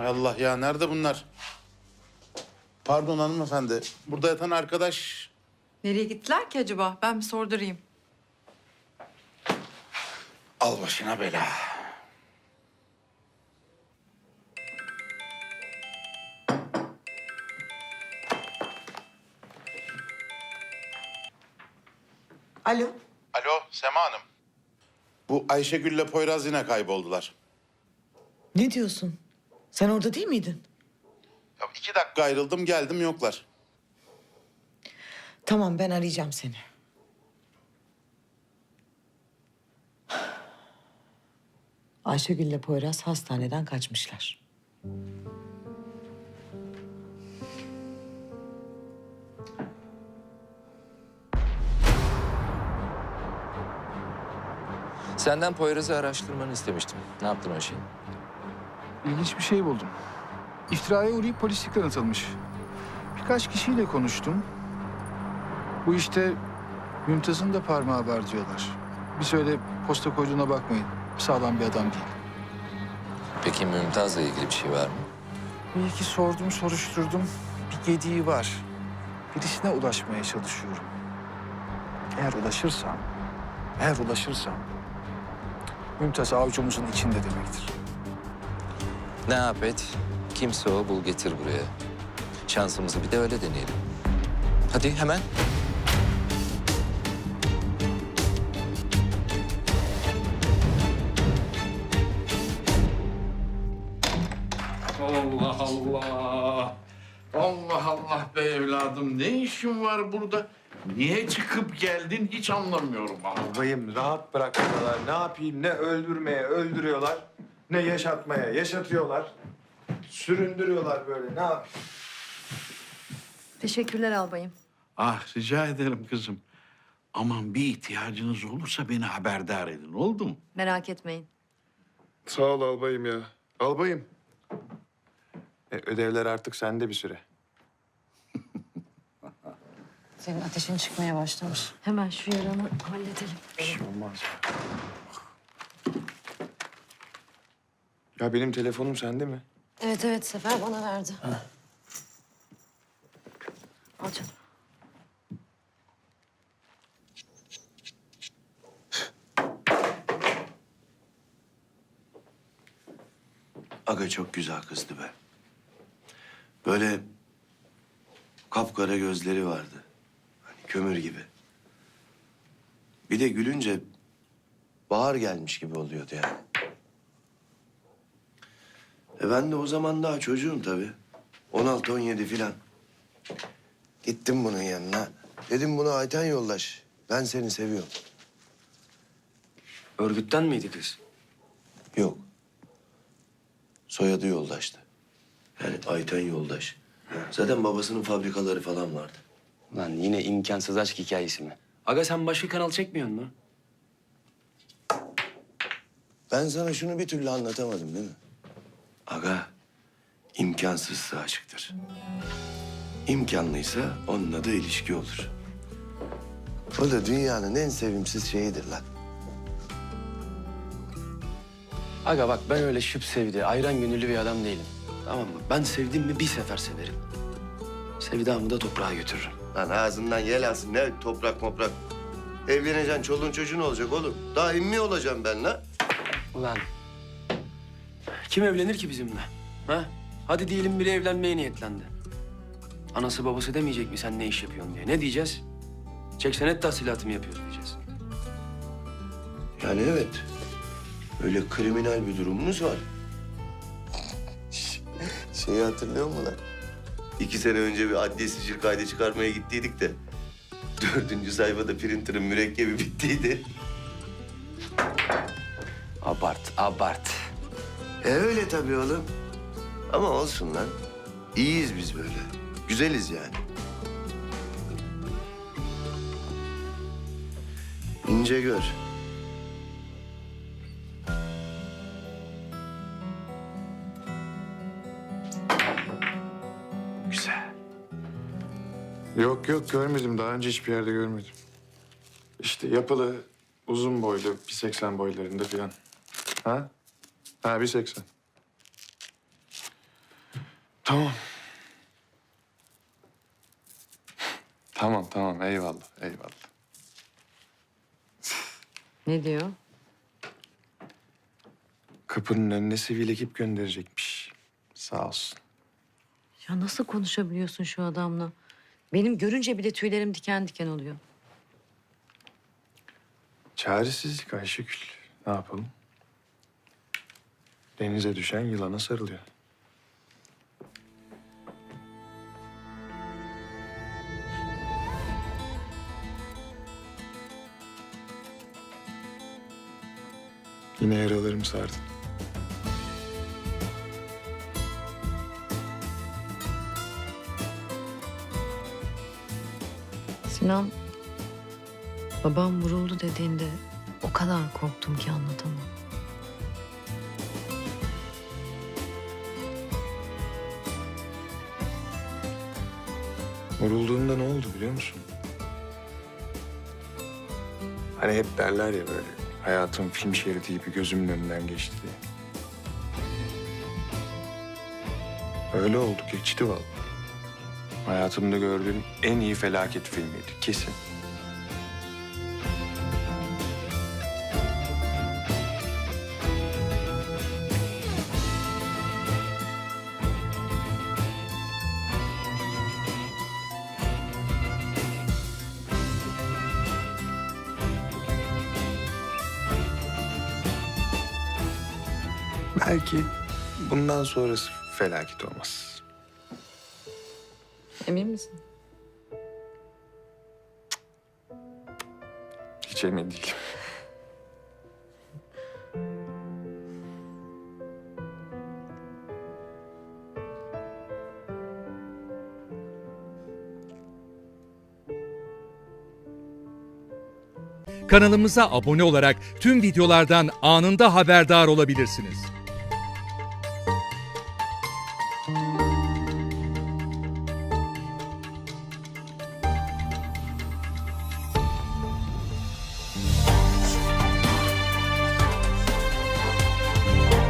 Hay Allah ya nerede bunlar? Pardon hanımefendi. Burada yatan arkadaş Nereye gittiler ki acaba? Ben bir sordurayım. al başına bela. Alo. Alo Sema Hanım. Bu Ayşegül'le Poyraz yine kayboldular. Ne diyorsun? Sen orada değil miydin? Ya iki dakika ayrıldım geldim yoklar. Tamam ben arayacağım seni. Ayşegül'le Poyraz hastaneden kaçmışlar. Senden Poyraz'ı araştırmanı istemiştim. Ne yaptın o şeyi? İlginç bir şey buldum. İftiraya uğrayıp polislikten atılmış. Birkaç kişiyle konuştum. Bu işte Mümtaz'ın da parmağı var diyorlar. Bir öyle posta koyduğuna bakmayın. Sağlam bir adam değil. Peki Mümtaz'la ilgili bir şey var mı? Bir iki sordum, soruşturdum. Bir gediği var. Birisine ulaşmaya çalışıyorum. Eğer ulaşırsam, eğer ulaşırsam... Mümtaz avucumuzun içinde demektir. Ne yap et? Kimse o bul getir buraya. Şansımızı bir de öyle deneyelim. Hadi hemen. Allah Allah. Allah Allah be evladım. Ne işin var burada? Niye çıkıp geldin hiç anlamıyorum. Allah. Bayım rahat bırakmıyorlar. Ne yapayım? Ne öldürmeye öldürüyorlar. Ne yaşatmaya yaşatıyorlar. Süründürüyorlar böyle. Ne yapayım? Teşekkürler albayım. Ah rica ederim kızım. Aman bir ihtiyacınız olursa beni haberdar edin oldu mu? Merak etmeyin. Sağ ol albayım ya. Albayım. E, ödevler artık sende bir süre. Senin ateşin çıkmaya başlamış. Hemen şu yaranı halledelim. Bir şey olmaz ya. Ya benim telefonum sende mi? Evet evet Sefer bana verdi. Al canım. Aga çok güzel kızdı be. Böyle kapkara gözleri vardı. Hani kömür gibi. Bir de gülünce bahar gelmiş gibi oluyordu yani. E ben de o zaman daha çocuğum tabii. 16-17 filan. Gittim bunun yanına. Dedim bunu Ayten yollaş. Ben seni seviyorum. Örgütten miydi kız? Yok. Soyadı yoldaştı. Yani Ayten yoldaş. Zaten babasının fabrikaları falan vardı. Lan yine imkansız aşk hikayesi mi? Aga sen başka kanal çekmiyorsun mu? Ben sana şunu bir türlü anlatamadım değil mi? Aga, imkansızsa aşktır. İmkanlıysa onun adı ilişki olur. O da dünyanın en sevimsiz şeyidir lan. Aga bak ben öyle şıp sevdi, ayran gönüllü bir adam değilim. Tamam mı? Ben sevdim mi bir sefer severim. Sevdamı da toprağa götürürüm. Lan ağzından yel alsın ne toprak moprak. Evleneceksin, çoluğun çocuğun olacak oğlum. Daha immi olacağım ben lan. Ulan kim evlenir ki bizimle? Ha? Hadi diyelim biri evlenmeye niyetlendi. Anası babası demeyecek mi sen ne iş yapıyorsun diye. Ne diyeceğiz? Çek senet tahsilatı mı yapıyoruz diyeceğiz. Yani evet. Öyle kriminal bir durumumuz var. Şeyi hatırlıyor musun lan? İki sene önce bir adli sicil kaydı çıkarmaya gittiydik de... ...dördüncü sayfada printer'ın mürekkebi bittiydi. Abart, abart. E öyle tabii oğlum. Ama olsun lan. İyiyiz biz böyle. Güzeliz yani. İnce gör. Güzel. Yok yok görmedim. Daha önce hiçbir yerde görmedim. İşte yapılı, uzun boylu, 1.80 boylarında falan. Ha? Ha 1.80. Tamam. Tamam tamam eyvallah eyvallah. Ne diyor? Kapının önüne sivil ekip gönderecekmiş. Sağ olsun. Ya nasıl konuşabiliyorsun şu adamla? Benim görünce bile tüylerim diken diken oluyor. Çaresizlik Ayşegül. Ne yapalım? Denize düşen yılana sarılıyor. Yine yaralarım sardı. Sinan, babam vuruldu dediğinde o kadar korktum ki anlatamam. Vurulduğunda ne oldu biliyor musun? Hani hep derler ya böyle hayatım film şeridi gibi gözümün önünden geçti diye. Öyle oldu geçti vallahi. Hayatımda gördüğüm en iyi felaket filmiydi kesin. Belki bundan sonrası felaket olmaz. Emin misin? Hiç emin değilim. Kanalımıza abone olarak tüm videolardan anında haberdar olabilirsiniz.